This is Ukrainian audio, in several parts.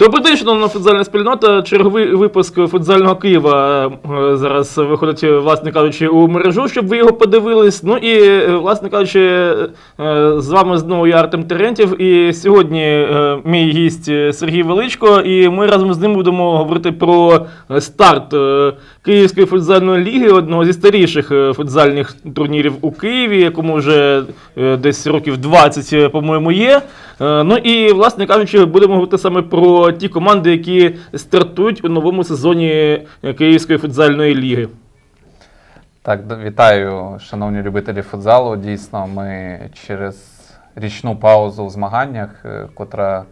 Добрий день, шановна футзальна спільнота. Черговий випуск футзального Києва е, зараз виходить, власне кажучи, у мережу, щоб ви його подивились. Ну і, е, власне кажучи, е, з вами знову я Артем Терентів. І сьогодні мій гість Сергій Величко, і ми разом з ним будемо говорити про старт Київської футзальної ліги, одного зі старіших футзальних турнірів у Києві, якому вже десь років 20, е, по-моєму, є. Ну і, власне кажучи, будемо говорити саме про ті команди, які стартують у новому сезоні е, Київської футзальної ліги. Так, вітаю, шановні любителі футзалу. Дійсно, ми через річну паузу в змаганнях, е, котра,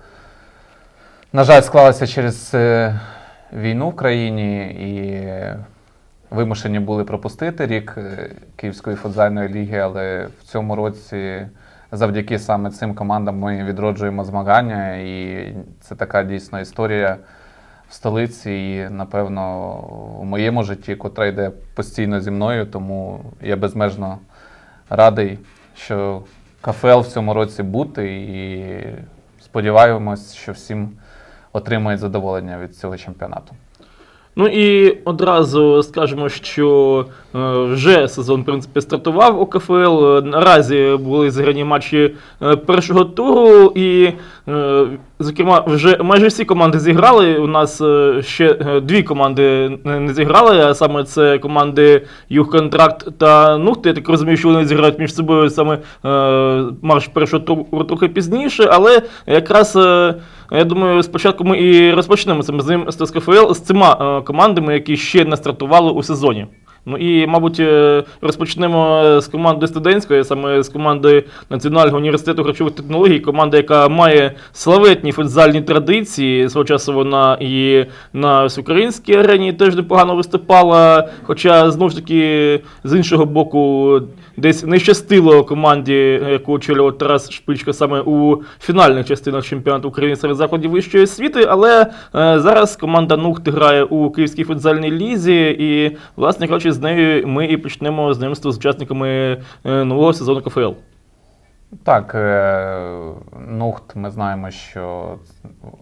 на жаль, склалася через е, війну в країні і вимушені були пропустити рік Київської футзальної ліги, але в цьому році завдяки саме цим командам ми відроджуємо змагання, і це така дійсно історія в столиці і, напевно, у моєму житті, котра йде постійно зі мною, тому я безмежно радий, що КФЛ в цьому році бути, і сподіваємось, що всім отримають задоволення від цього чемпіонату. Ну і одразу скажемо, що е, вже сезон в принципі стартував у КФЛ. Наразі були зіграні матчі е, першого туру, і, е, зокрема, вже майже всі команди зіграли. У нас ще дві команди не зіграли, а саме це команди Югконтракт та Нухти. Я так розумію, що вони зіграють між собою саме матч першого туру трохи пізніше, але якраз. Я думаю, спочатку ми і розпочнемо з ним з КФЛ з цими е, командами, які ще не стартували у сезоні. Ну і, мабуть, е, розпочнемо з команди студентської, саме з команди Національного університету харчових технологій, команда, яка має славетні футзальні традиції. Свого часу вона і на всеукраїнській арені теж непогано виступала. Хоча, знову ж таки, з іншого боку, десь не щастило команді, яку очолював Тарас Шпичка саме у фінальних частинах чемпіонату України серед закладів вищої освіти. Але е, зараз команда Нухт грає у Київській футзальній лізі, і, власне кажучи, з нею ми і почнемо знайомство з учасниками е, нового сезону КФЛ. Так, е, Нухт, ми знаємо, що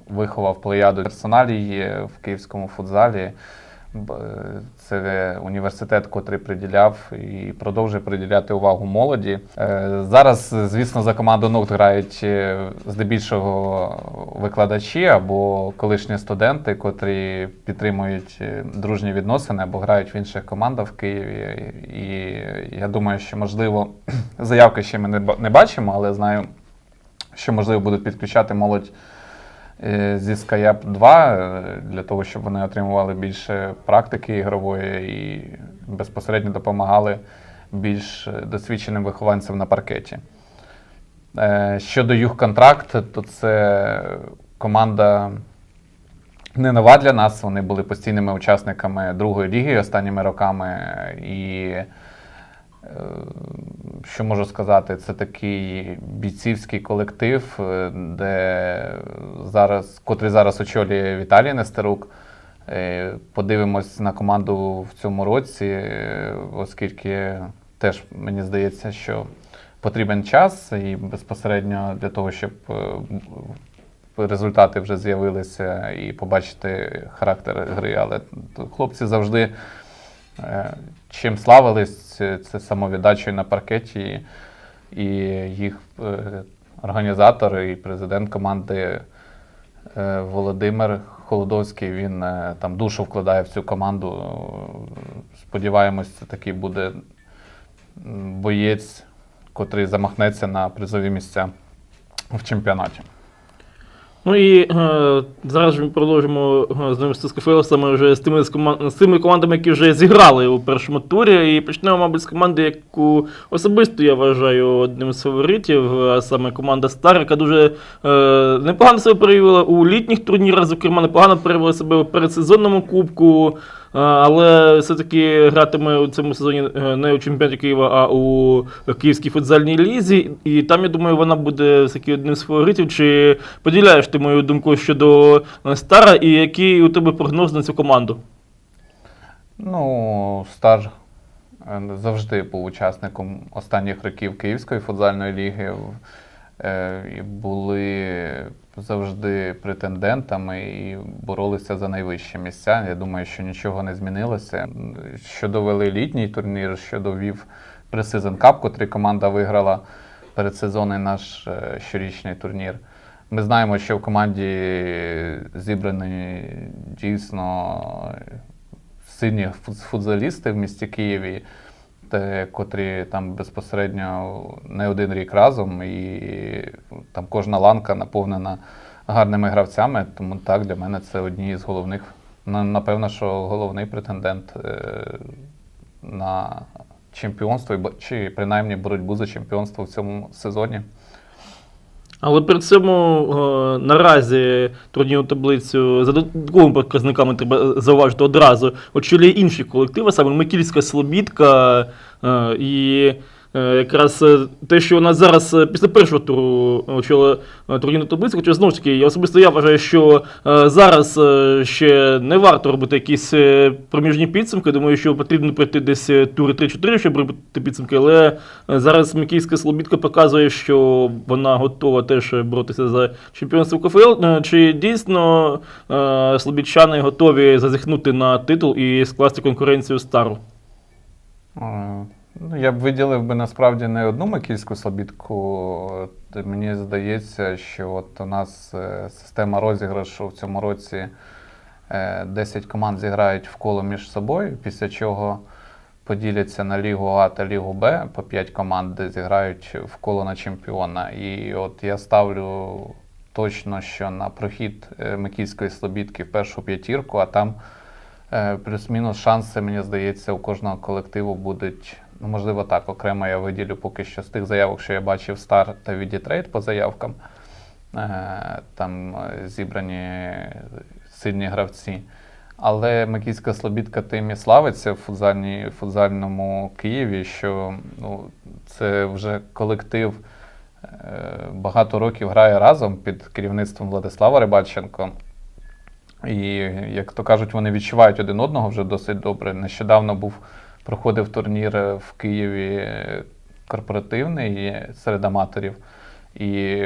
виховав плеяду персоналії в київському футзалі. Це університет, котрий приділяв і продовжує приділяти увагу молоді. Е, Зараз, звісно, за команду Нухт грають е, здебільшого викладачі або колишні студенти, котрі підтримують е, дружні відносини або грають в інших командах в Києві. І я думаю, що можливо заявки ще ми не бачимо, але знаю, що можливо будуть підключати молодь зі Skyap 2 е, для того, щоб вони отримували більше практики ігрової і безпосередньо допомагали більш е, досвідченим вихованцям на паркеті. Е, Щодо Югконтракт, то це команда не нова для нас. Вони були постійними учасниками другої ліги останніми роками. І е, що можу сказати, це такий бійцівський колектив, е, де зараз, котрий зараз очолює Віталій Нестерук. Е, Подивимось на команду в цьому році, е, оскільки теж мені здається, що потрібен час і безпосередньо для того, щоб е, результати вже з'явилися і побачити характер гри. Але хлопці завжди е, чим славились, це, самовіддачею на паркеті, і їх е, організатор і президент команди е, Володимир Холодовський, він е, там душу вкладає в цю команду. Сподіваємось, це такий буде боєць, котрий замахнеться на призові місця в чемпіонаті. Ну і е, зараз ми продовжимо е, знайомство з КФЛ саме вже з тими, з, коман- з тими командами, які вже зіграли у першому турі. І почнемо, мабуть, з команди, яку особисто я вважаю одним з фаворитів, а саме команда Стар, яка дуже е, непогано себе проявила у літніх турнірах, зокрема, непогано проявила себе у передсезонному кубку. Але все-таки гратиме у цьому сезоні е, не у чемпіонаті Києва, а у Київській футзальній лізі. І там, я думаю, вона буде все-таки одним з фаворитів. Чи поділяєш ти мою думку щодо е, Стара, і який у тебе прогноз на цю команду? Ну, Стар е, завжди був учасником останніх років Київської футзальної ліги. Е, були завжди претендентами і боролися за найвищі місця. Я думаю, що нічого не змінилося. Що довели літній турнір, що довів Precision Cup, котрий команда виграла передсезонний наш е, щорічний турнір. Ми знаємо, що в команді зібрані дійсно сильні фут- футзалісти в місті Києві, те, котрі там безпосередньо не один рік разом, і там кожна ланка наповнена гарними гравцями. Тому так, для мене це одні з головних, напевно, що головний претендент е, на чемпіонство, чи принаймні боротьбу за чемпіонство в цьому сезоні. Але при цьому е, наразі турнірну таблицю за додатковими показниками треба зауважити одразу очолює інші колективи, саме Микільська Слобідка. Е, і якраз е, те, що вона зараз е, після першого туру очолила е, турнірну таблицю, хоча знову ж таки, я особисто я вважаю, що е, зараз е, ще не варто робити якісь е, проміжні підсумки. Думаю, що потрібно пройти десь е, тури 3-4, щоб робити підсумки. Але е, зараз Микійська Слобідка показує, що вона готова теж боротися за чемпіонство КФЛ. Е, Чи дійсно е, слобідчани готові зазіхнути на титул і скласти конкуренцію стару? Е, Ну, я б виділив би насправді не одну макійську слобідку. Мені здається, що от у нас е, система розіграшу в цьому році е, 10 команд зіграють в коло між собою, після чого поділяться на Лігу А та Лігу Б по 5 команд, де зіграють в коло на чемпіона. І от я ставлю точно, що на прохід е, Микільської слобідки в першу п'ятірку, а там Е, Плюс-мінус шанси, мені здається, у кожного колективу будуть. Ну, можливо, так. Окремо я виділю поки що з тих заявок, що я бачив Стар та Відітрейд по заявкам. Е, Там е, зібрані сильні гравці. Але Макійська Слобідка тим і славиться в футзальному Києві, що ну, це вже колектив е, багато років грає разом під керівництвом Владислава Рибальченко. І, як то кажуть, вони відчувають один одного вже досить добре. Нещодавно був проходив турнір в Києві корпоративний серед аматорів. І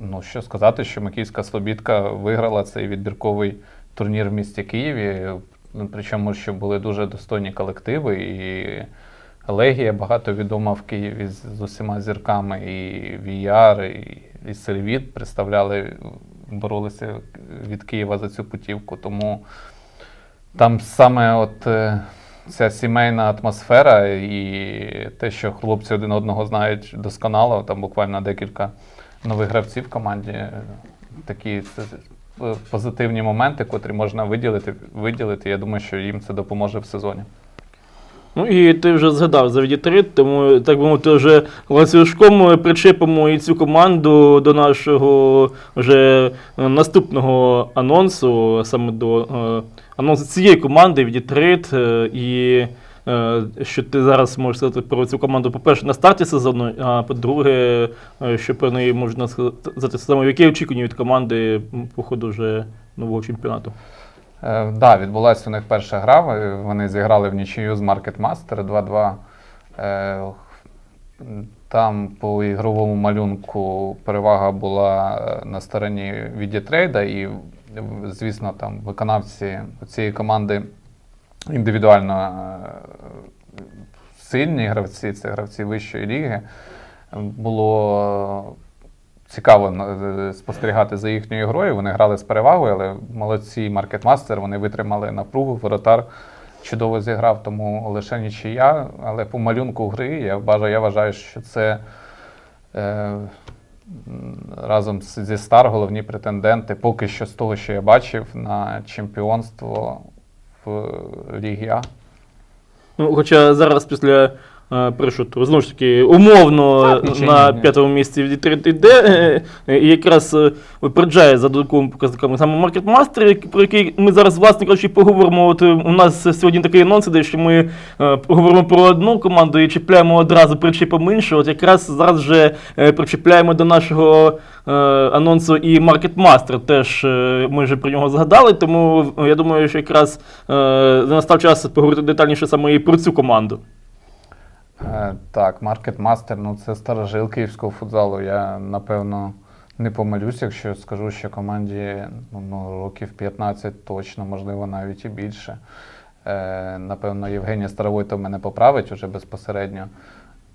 ну, що сказати, що Макійська Слобідка виграла цей відбірковий турнір в місті Києві. Причому, що були дуже достойні колективи, і Легія багато відома в Києві з, з усіма зірками, і VR, і, і Сельвіт представляли, боролися від Києва за цю путівку. Тому там саме от е, ця сімейна атмосфера і те, що хлопці один одного знають досконало, там буквально декілька нових гравців в команді. е, Такі це, е, позитивні моменти, котрі можна виділити, виділити. Я думаю, що їм це допоможе в сезоні. Ну і ти вже згадав за Відітрит, тому так би мовити, вже ланцюжком причепимо і цю команду до нашого вже е, наступного анонсу, саме до е, анонсу цієї команди Відітрит. Е, і е, що ти зараз можеш сказати про цю команду, по-перше, на старті сезону, а по-друге, е, що про неї можна сказати саме, які очікування від команди по ходу вже нового чемпіонату. Так, да, відбулася у них перша гра. Вони зіграли в нічию з Marketmaster 2-2. Е, Там по ігровому малюнку перевага була е, на стороні Відітрейда, і, звісно, там виконавці цієї команди індивідуально е, сильні гравці, це гравці вищої ліги. Було цікаво е, спостерігати за їхньою грою. Вони грали з перевагою, але молодці маркетмастер, вони витримали напругу. Воротар чудово зіграв, тому лише нічия. Але по малюнку гри я вважаю, я вважаю, що це е, разом зі Стар головні претенденти, поки що з того, що я бачив, на чемпіонство в Лігі А. Ну, хоча зараз після першого знову ж таки, умовно Так, на п'ятому місці йде, е, і якраз е, випереджає за додатковими показниками саме Маркетмастер, про який ми зараз, власне кажучи, поговоримо. От е, у нас сьогодні такий анонс іде, що ми поговоримо про одну команду і чіпляємо одразу причіпом іншу. От якраз зараз вже е, причіпляємо до нашого анонсу і Маркетмастер. Теж ми вже про нього згадали, тому я думаю, що якраз настав час поговорити детальніше саме і про цю команду. Е, Так, Маркетмастер, ну це старожил київського футзалу. Я напевно не помилюсь, якщо скажу, що команді ну, ну, років 15 точно, можливо, навіть і більше. Е, напевно, Євгенія Старовойтов мене поправить уже безпосередньо.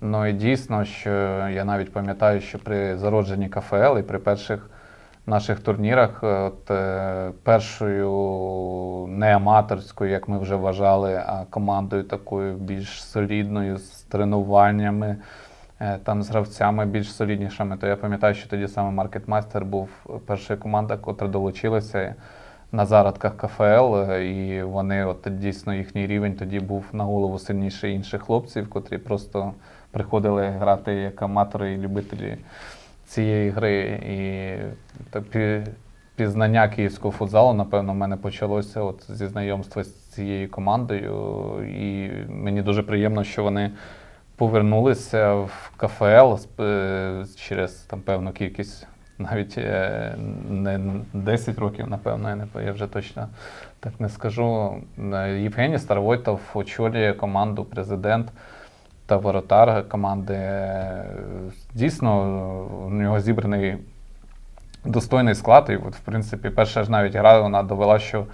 Ну і дійсно, що я навіть пам'ятаю, що при зародженні КФЛ і при перших наших турнірах, е, от, першою не аматорською, як ми вже вважали, а командою такою більш солідною, з тренуваннями, е, там з гравцями більш соліднішими, то я пам'ятаю, що тоді саме Маркетмастер був перша команда, котра долучилася на зародках КФЛ, е, і вони, от дійсно їхній рівень тоді був на голову сильніший інших хлопців, котрі просто приходили грати як аматори і любителі цієї гри. І пізнання київського футзалу, напевно, в мене почалося от зі знайомства з цією командою. І мені дуже приємно, що вони повернулися в КФЛ е, через там певну кількість. Навіть е, не 10 років, напевно, я, не, я вже точно так не скажу. Е, Євгеній Старовойтов очолює команду президент та воротар команди. Дійсно, у нього зібраний достойний склад. І, от, в принципі, перша ж навіть гра вона довела, що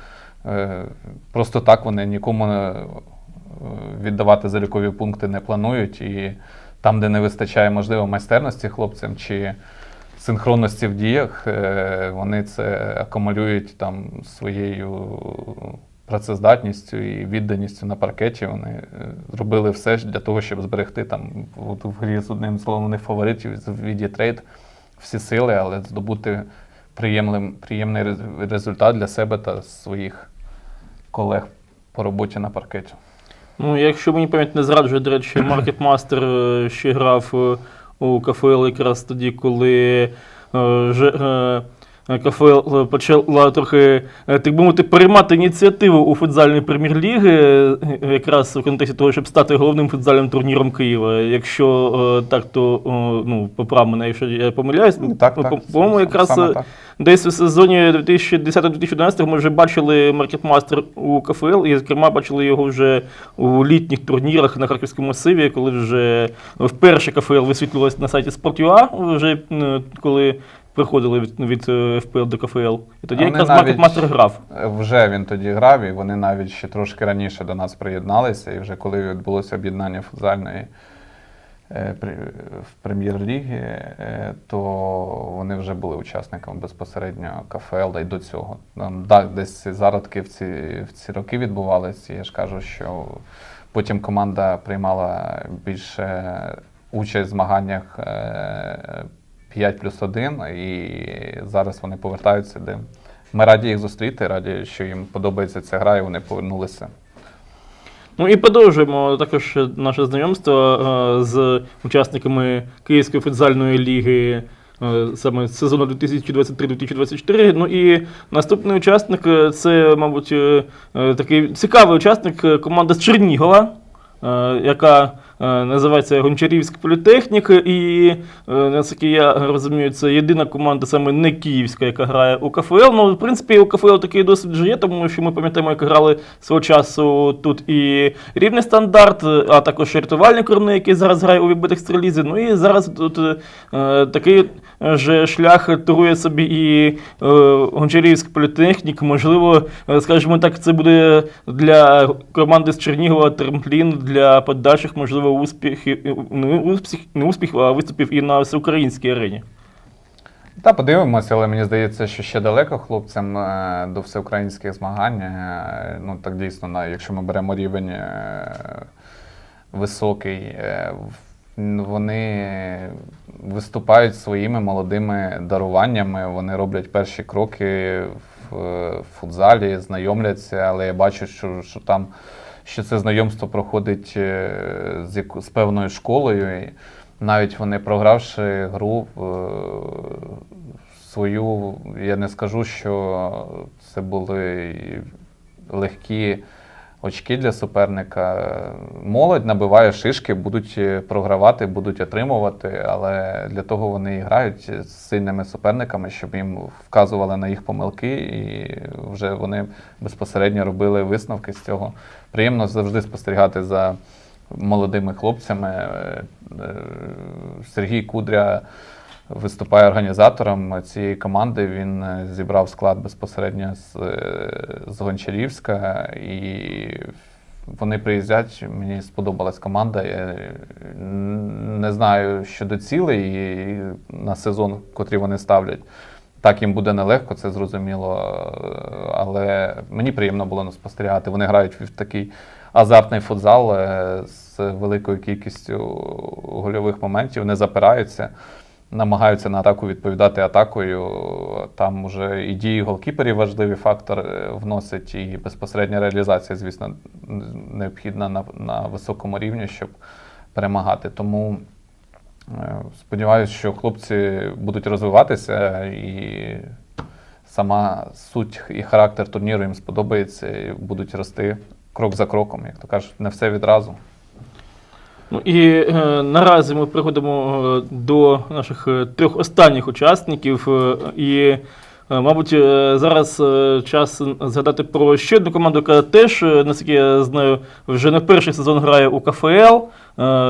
просто так вони нікому е, віддавати залікові пункти не планують. І там, де не вистачає, можливо, майстерності хлопцям чи синхронності в діях, е, вони це акумулюють там своєю працездатністю і відданістю на паркеті. Вони е, зробили все для того, щоб зберегти там от в грі з одним з головних фаворитів в віді трейд всі сили, але здобути приємний результат для себе та своїх колег по роботі на паркеті. Ну, якщо мені пам'ять не зраджує, до речі, Маркетмастер ще грав е, у КФЛ якраз тоді, коли е, же, е, КФЛ почала трохи, е, так би мовити, приймати ініціативу у футзальній прем'єр-ліги, е, якраз у контексті того, щоб стати головним футзальним турніром Києва. Якщо е, так, то ну, поправ мене, якщо я помиляюсь. Ну, Так, По- так. По-моєму, якраз так. Десь у сезоні 2010-2011 ми вже бачили Маркетмастер у КФЛ, і, зокрема, бачили його вже у літніх турнірах на Харківському масиві, коли вже вперше КФЛ висвітлювалося на сайті Sport.ua, вже коли приходили від, від е, ФПЛ до КФЛ. І тоді якраз навіть- Маркетмастер грав. Е, Вже він тоді грав, і вони навіть ще трошки раніше до нас приєдналися. І вже коли відбулося об'єднання футзальної е, в прем'єр-лігі, е, то вони вже були учасниками безпосередньо КФЛ, й до цього. Там, да, десь зародки в ці, в ці роки відбувалися. Я ж кажу, що потім команда приймала більше участь в змаганнях е, 5 плюс 1, і зараз вони повертаються, де ми раді їх зустріти, раді, що їм подобається ця гра, і вони повернулися. Ну і продовжуємо також наше знайомство е, з учасниками Київської футзальної ліги. е, Саме сезону 2023-2024. Ну і наступний учасник е, це, мабуть, такий цікавий учасник команда з Чернігова, яка називається Гончарівськ політехнік. І е, наскільки я розумію, це єдина команда саме не київська, яка грає у КФЛ. Ну, в принципі, у КФЛ такий досвід вже є, тому що ми пам'ятаємо, як грали свого часу тут і рівний стандарт, а також рятувальні корни, який зараз грає у відбитих стрілізі. Ну і зараз тут е, такий же шлях турує собі і е, Гончарівськ політехнік. Можливо, е, скажімо так, це буде для команди з Чернігова трамплін для подальших, можливо, успіхів, не, успіх, не успіхів, а виступів і на всеукраїнській арені. Та подивимося, але мені здається, що ще далеко хлопцям е, до всеукраїнських змагань. Е, Ну так дійсно, якщо ми беремо рівень е, високий, е, вони виступають своїми молодими даруваннями, вони роблять перші кроки в е, футзалі, знайомляться, але я бачу, що, що там що це знайомство проходить е, з, яку- з певною школою. І навіть вони програвши гру е, свою, я не скажу, що це були легкі очки для суперника. Молодь набиває шишки, будуть е, програвати, будуть отримувати, але для того вони і грають з сильними суперниками, щоб їм вказували на їх помилки, і вже вони безпосередньо робили висновки з цього. Приємно завжди спостерігати за молодими хлопцями. Е, е, Сергій Кудря виступає організатором цієї команди. Він е, зібрав склад безпосередньо з, е, з Гончарівська, і вони приїздять. Мені сподобалась команда. Я не знаю щодо цілей і на сезон, котрий вони ставлять. Так, їм буде нелегко, це зрозуміло. е, Але мені приємно було спостерігати. Вони грають в такий азартний футзал е, з великою кількістю гольових моментів, не запираються, намагаються на атаку відповідати атакою. Там вже і дії голкіперів важливий фактор е, вносить, і безпосередня реалізація, звісно, необхідна на, на високому рівні, щоб перемагати. Тому Е, Сподіваюся, що хлопці будуть розвиватися і сама суть і характер турніру їм сподобається і будуть рости крок за кроком, як то кажуть, не все відразу. Ну і е, наразі ми приходимо е, до наших е, трьох останніх учасників. е, і, мабуть, зараз час згадати про ще одну команду, яка теж, наскільки я знаю, вже не перший сезон грає у КФЛ.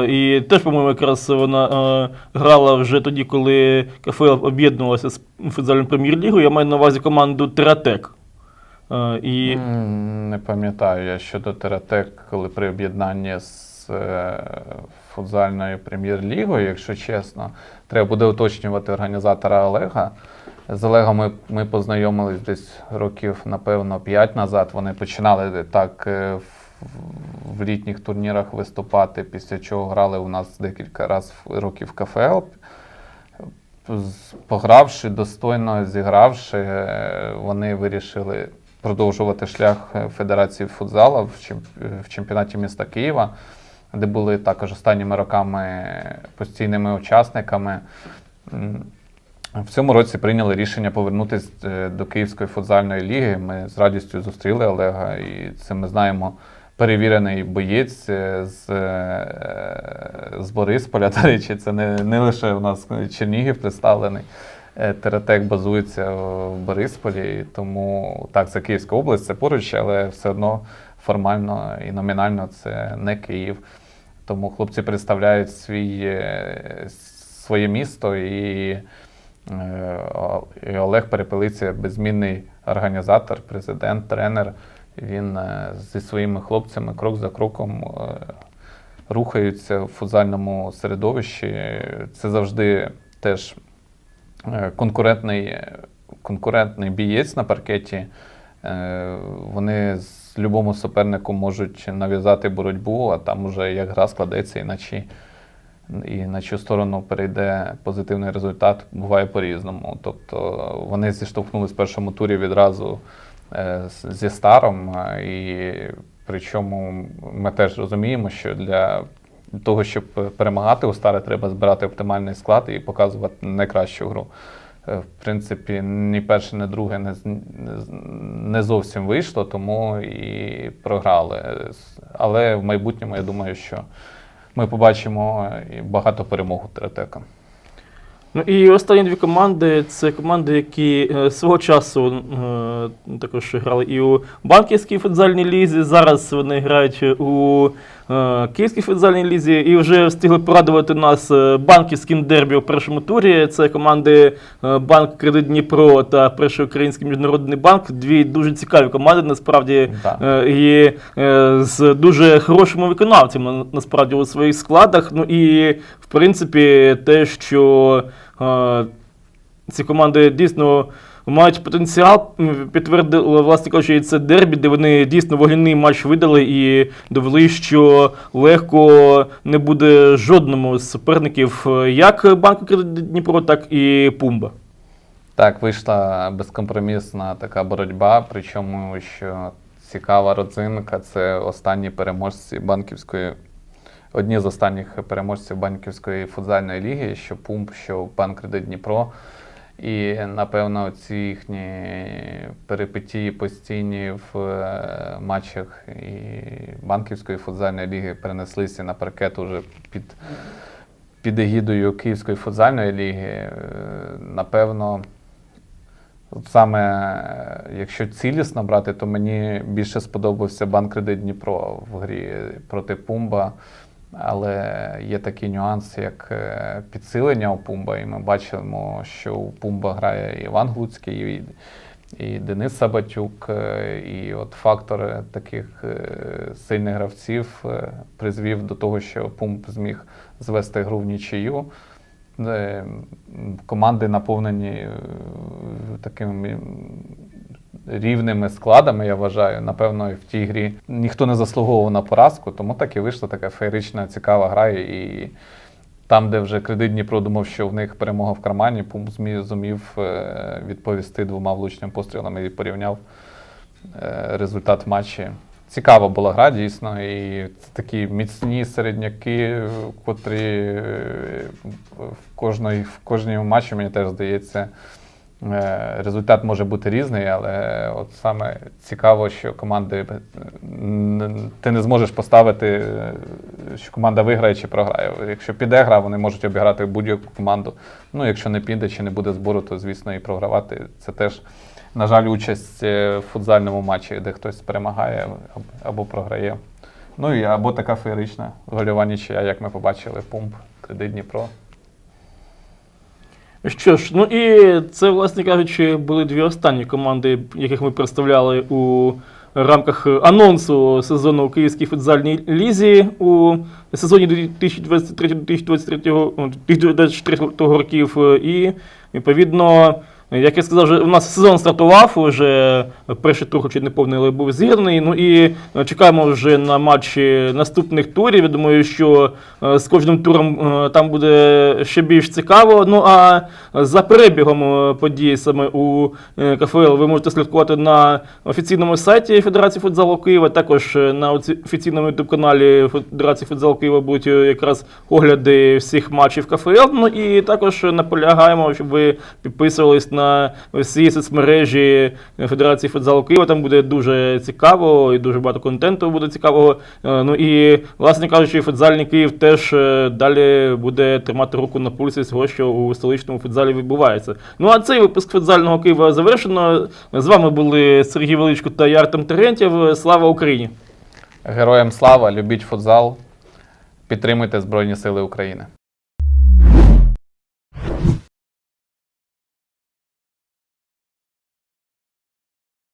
І теж, по-моєму, якраз вона грала вже тоді, коли КФЛ об'єднувалася з футзальною прем'єр-лігою. Я маю на увазі команду Тератек. І Не пам'ятаю я щодо Тератек, коли при об'єднанні з футзальною прем'єр-лігою, якщо чесно, треба буде уточнювати організатора Олега. З Олегом ми, ми познайомились десь років, напевно, 5 назад. Вони починали так е, в, в літніх турнірах виступати, після чого грали у нас декілька разів років КФЛ. Погравши, достойно зігравши, е, вони вирішили продовжувати шлях е, Федерації футзалу в чемпіонаті міста Києва, де були також останніми роками постійними учасниками. В цьому році прийняли рішення повернутися е, до Київської футзальної ліги. Ми з радістю зустріли Олега, і це ми знаємо. Перевірений боєць е, з, е, з Борисполя. До речі, це не, не лише у нас Чернігів представлений. Тератек базується в Борисполі, тому так, це Київська область, це поруч, але все одно формально і номінально це не Київ. Тому хлопці представляють свій, е, своє місто і, е, і Олег Перепелиця беззмінний організатор, президент, тренер. Він е, зі своїми хлопцями крок за кроком рухаються в футзальному середовищі. Це завжди теж конкурентний, конкурентний бієць на паркеті. Вони з любому супернику можуть нав'язати боротьбу, а там уже як гра складеться, іначе і на чию сторону перейде позитивний результат, буває по-різному. Тобто вони зіштовхнулися в першому турі відразу е, зі старом, і причому ми теж розуміємо, що для того, щоб перемагати у старе, треба збирати оптимальний склад і показувати найкращу гру. Е, В принципі, ні перше, ні друге не, не зовсім вийшло, тому і програли. Але в майбутньому я думаю, що ми побачимо багато перемог у Теретека. Ну і останні дві команди це команди, які е, свого часу е, також грали і у банківській футзальній лізі. Зараз вони грають у Київській футзальній лізі і вже встигли порадувати нас е, банківським дербі у першому турі. Це команди е, Банк Кредит Дніпро та Перший Український міжнародний банк. Дві дуже цікаві команди, насправді. Да. Е, І е, з дуже хорошими виконавцями насправді у своїх складах. Ну і в принципі, те, що е, ці команди дійсно мають потенціал, підтвердили, власне кажучи, це дербі, де вони дійсно вогняний матч видали і довели, що легко не буде жодному з суперників е, як Банку Кредит Дніпро, так і Пумба. Так, вийшла безкомпромісна така боротьба, причому що цікава родзинка це останні переможці банківської, одні з останніх переможців банківської футзальної ліги, що Пумп, що Банк Кредит Дніпро. І напевно ці їхні перипетії постійні в е, матчах і банківської футзальної ліги перенеслися на паркет уже під, під егідою Київської футзальної ліги. Е, Напевно, От Саме е, якщо цілісно брати, то мені більше сподобався банк Кредит Дніпро в грі проти Пумба. Але є такий нюанс, як е, підсилення у Пумба, і ми бачимо, що у Пумба грає Іван Глуцький, і, і Денис Сабатюк. е, І от фактор таких е, сильних гравців призвів до того, що Пумб зміг звести гру в нічию. Команди наповнені е, такими м, рівними складами, я вважаю. Напевно, в тій грі ніхто не заслуговував на поразку, тому так і вийшла така феєрична, цікава гра. І там, де вже кредит Дніпро думав, що в них перемога в кармані, Пум зумів е, відповісти двома влучними пострілами і порівняв е, результат матчі. Цікава була гра, дійсно, і такі міцні середняки, котрі е, в кожної, в кожному матчі, мені теж здається, результат може бути різний, але от саме цікаво, що команди е, ти не зможеш поставити, е, що команда виграє чи програє. Якщо піде гра, вони можуть обіграти будь-яку команду. Ну, якщо не піде чи не буде збору, то звісно і програвати. Це теж, на жаль, участь е, в футзальному матчі, де хтось перемагає або- програє. Ну і або така феєрична гольова нічия, як ми побачили, пумп, кредит Дніпро. Що ж, ну і це, власне кажучи, були дві останні команди, яких ми представляли у рамках анонсу сезону у Київській футзальній лізі у сезоні 2023-2024 років. І, відповідно, як я сказав, вже у нас сезон стартував, вже перший тур, хоч і не повний, але був зіграний. Ну і чекаємо вже на матчі наступних турів. Я думаю, що е, з кожним туром е, там буде ще більш цікаво. Ну а за перебігом е, подій саме у е, КФЛ ви можете слідкувати на офіційному сайті Федерації футзалу Києва. Також е, на офіційному youtube каналі Федерації футзалу Києва будуть е, якраз огляди всіх матчів КФЛ. Ну і також наполягаємо, щоб ви підписувались на всі соцмережі Федерації футзалу Києва. Там буде дуже цікаво і дуже багато контенту буде цікавого. Е, Ну і, власне кажучи, футзальний Київ теж е, далі буде тримати руку на пульсі всього, що у столичному футзалі відбувається. Ну а цей випуск футзального Києва завершено. З вами були Сергій Величко та я Артем Терентєв. Слава Україні! Героям слава, любіть футзал, підтримуйте Збройні Сили України.